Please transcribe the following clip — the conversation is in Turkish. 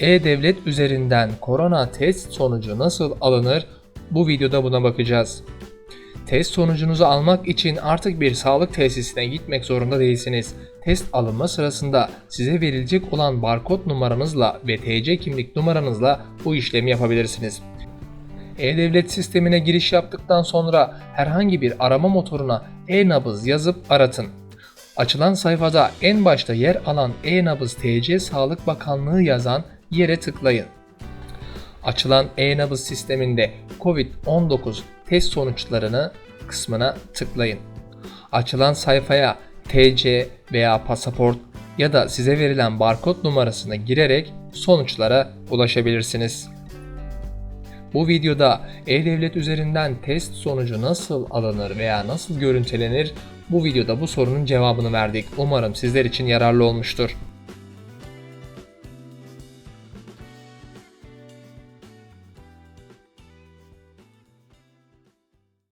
E-Devlet üzerinden korona test sonucu nasıl alınır? Bu videoda buna bakacağız. Test sonucunuzu almak için artık bir sağlık tesisine gitmek zorunda değilsiniz. Test alınma sırasında size verilecek olan barkod numaranızla ve TC kimlik numaranızla bu işlemi yapabilirsiniz. E-Devlet sistemine giriş yaptıktan sonra herhangi bir arama motoruna e-nabız yazıp aratın. Açılan sayfada en başta yer alan e-nabız TC Sağlık Bakanlığı yazan yere tıklayın. Açılan e-nabız sisteminde COVID-19 test sonuçlarını kısmına tıklayın. Açılan sayfaya TC veya pasaport ya da size verilen barkod numarasını girerek sonuçlara ulaşabilirsiniz. Bu videoda e-devlet üzerinden test sonucu nasıl alınır veya nasıl görüntülenir bu videoda bu sorunun cevabını verdik. Umarım sizler için yararlı olmuştur.